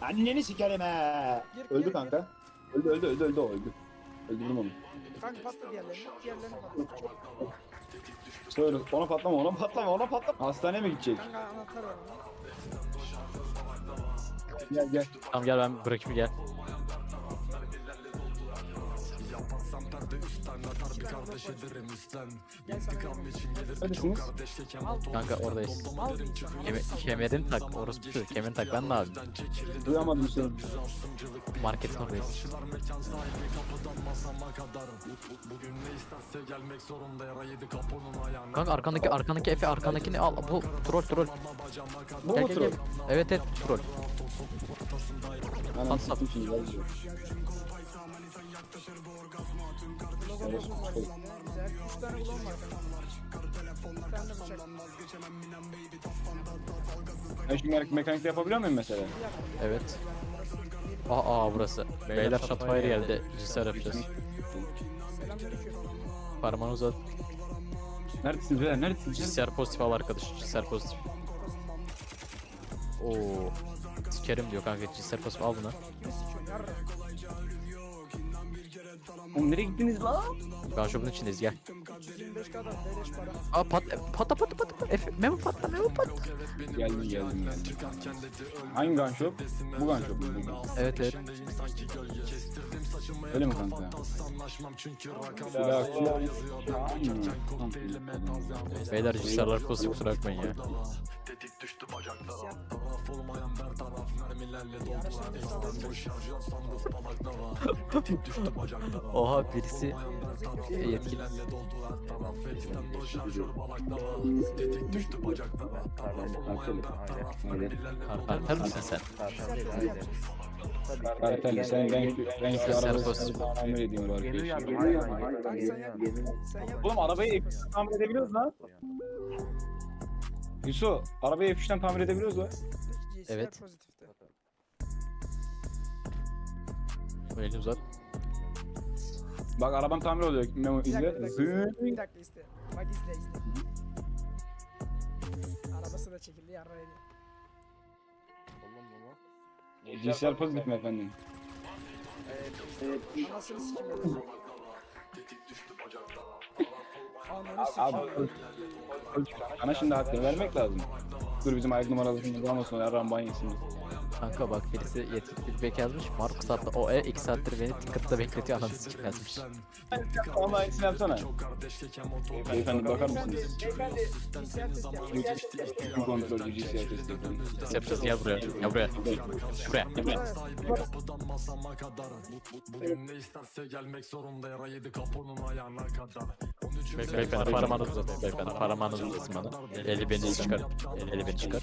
Anneni sikerim he. Gir, Öldü gir, kanka. Öldü öldü öldü öldü o öldü. Öldürdüm onu. Kanka patla diğerlerini. Diğerlerini patla. Söyle ona patlama ona patlama ona patlama. Hastaneye mi gidecek? Kanka anahtar var. Gel gel. Tamam gel ben bırakayım gel. Gel sana yanıma. Neredesiniz? Al. Kanka oradayız. Al bir insan. Keme, kemerini tak orası şu kemerini tak ben de abi. Duyamadım seni. Marketin oradayız. Kanka arkandaki arkandaki Efe arkandakini al bu troll troll. Bu Gel mu gel troll? gel. Evet evet troll. Anam Patlat. sıktım şimdi. Elinde. Güzel. Üç tane blon var tane de bıçak. Ben şimdi me- mekanikte yapabiliyor muyum mesela? Evet. Aa, aa burası. Beyler Shotfire geldi. Cisar yapacağız. Selamünaleyküm. Parmağını uzat. Neredesiniz beyler? Neredesiniz? Cisar pozitif al arkadaş. Cisar pozitif. Oo. Sikerim diyor kanka. Cisar pozitif al bunu. Kimi sikiyorsun yarra? Oğlum nereye gittiniz lan? Ben şopun içindeyiz gel. 325 kadar beleş para. Aa pat patla patla patla. Efe memo patla memo patla. Geldim geldim geldim. Hangi gun shop? Bu gun shop mu? Evet evet. Öyle mi kanka? Beyler cisarlar pozitif kusura bakmayın ya. Oha birisi yetkili. Kartel misin sen? Kartel sen renkli renkli Sen arabayı pozitif. tamir edeyim var. Kanka sen yap. Sen yap. Oğlum arabayı F3'ten tamir edebiliyoruz lan. Yusuf arabayı F3'ten tamir edebiliyoruz lan. Evet. pozitifte. Elini uzat. Bak arabam tamir oluyor. Memo Bir dakika, izle. bir dakika, izle. Bir dakika iste. Bak izle izle. Arabası da çekildi yarra yedi. Cinsel pozitif mi efendim? Anasını sikim Abi sikim. Şimdi hakkını vermek lazım. Dur bizim ayak numaralarını bulamasın. Yarram banyasını. Kanka bak birisi yetkili feedback yazmış. Markus hatta o e 2 saattir beni tickett'ta bekletiyor ananı sikim yazmış. Onu aynısını yapsana. Beyefendi bakar mısınız? Beyefendi GCR testi yapıyorum. Nasıl yapacağız gel buraya. Gel buraya. Buraya. Gel buraya. Bugün ne isterse gelmek zorunda yara yedi kapının ayağına kadar. 13 Bey- Beyefendi parmağınızı uzatın. Beyefendi parmağınızı uzatın bana. Eli beni çıkar. Eli, eli beni çıkar.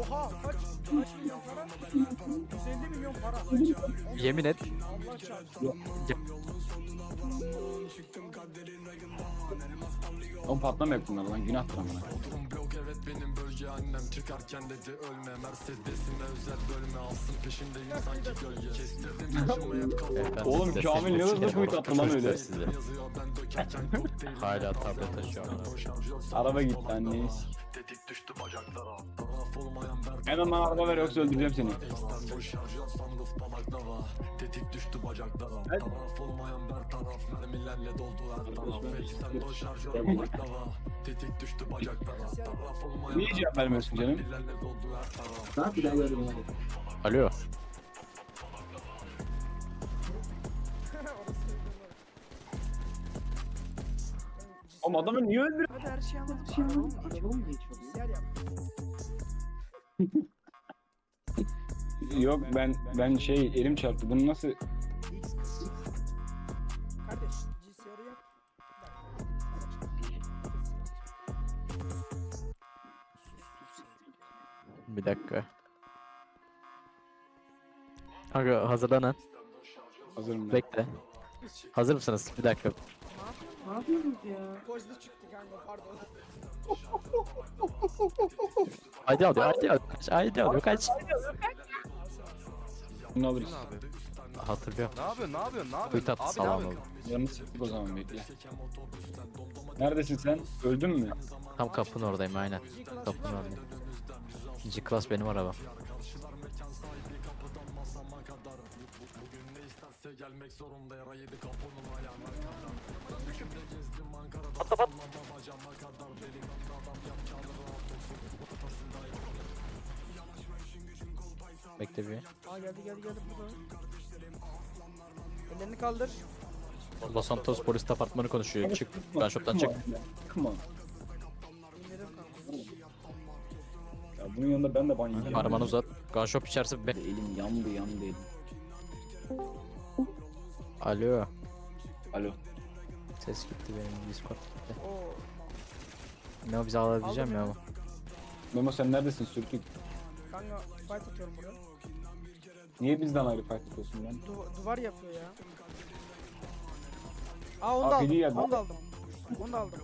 Oha kaç? Kaç milyon para? 150 milyon para. Allah Yemin et. çarpsın. Oğlum patlamayacak bunlar lan günahtır amına. Evet benim bölge annem çıkarken dedi ölme Mercedes'ime özel bölme alsın peşimdeyim sanki gölge Kestirdim yaşımı hep kafam Beyefendi Oğlum, Kamil ne hızlı kuyut attı lan öyle. Yazıyor ben Hala tablet taşıyor. Araba gitti anneyiz. Tetik düştü bacaklara Taraf olmayan berbat Hemen bana araba ver yoksa öldüreceğim seni. Tetik düştü bacaklara Taraf olmayan ber taraf Mermilerle doldu her taraf Eksten boş şarjör balaklava Tetik düştü bacaklara Taraf olmayan Niye cevap vermiyorsun canım? Her taraf Alo. Oğlum adamı niye öldürüyor? Hadi her şeyi anladım. Her şeyi anladım. Bilgisayar yap. Yok ben ben şey elim çarptı. Bunu nasıl X. Kardeş GCR'ı yap. Bir dakika. Kanka hazırlanın. Hazırım ben. Bekle. Hazır mısınız? Bir dakika. Ne yapıyorsunuz ya? Pozda çıktı kanka pardon. Haydi alıyor, haydi alıyor. Kaç, haydi alıyor, kaç. Bunu alırız. Hatırlıyorum. Ne yapıyorsun? Ne yapıyorsun? Ne yapıyorsun? Kuyut attı Abi ne salam yapıyorsun? Yanını sıktık o zaman bekle. Neredesin sen? Öldün mü? Tam kapının oradayım aynen. Kapının oradayım. G-Class benim arabam. Bekle bir. Aa geldi geldi geldi burada. Ellerini kaldır. Los Santos polis departmanı konuşuyor. Çık. Ben shop'tan çık. Come on. İndirim kanka. Ya bunun yanında ben de ban yiyeceğim. Parmağını uzat. Gun shop içerisi be. Elim yandı yandı elim. Alo. Alo. Ses gitti benim Discord gitti. Oo. Ne o bizi alabileceğim ya ama. Memo sen neredesin sürtük? Kanka fight atıyorum burada. Niye bizden ayrı fight yapıyorsun lan? Du- duvar yapıyor ya. Aa onu da aldım. Onu da aldım. Onu da aldım.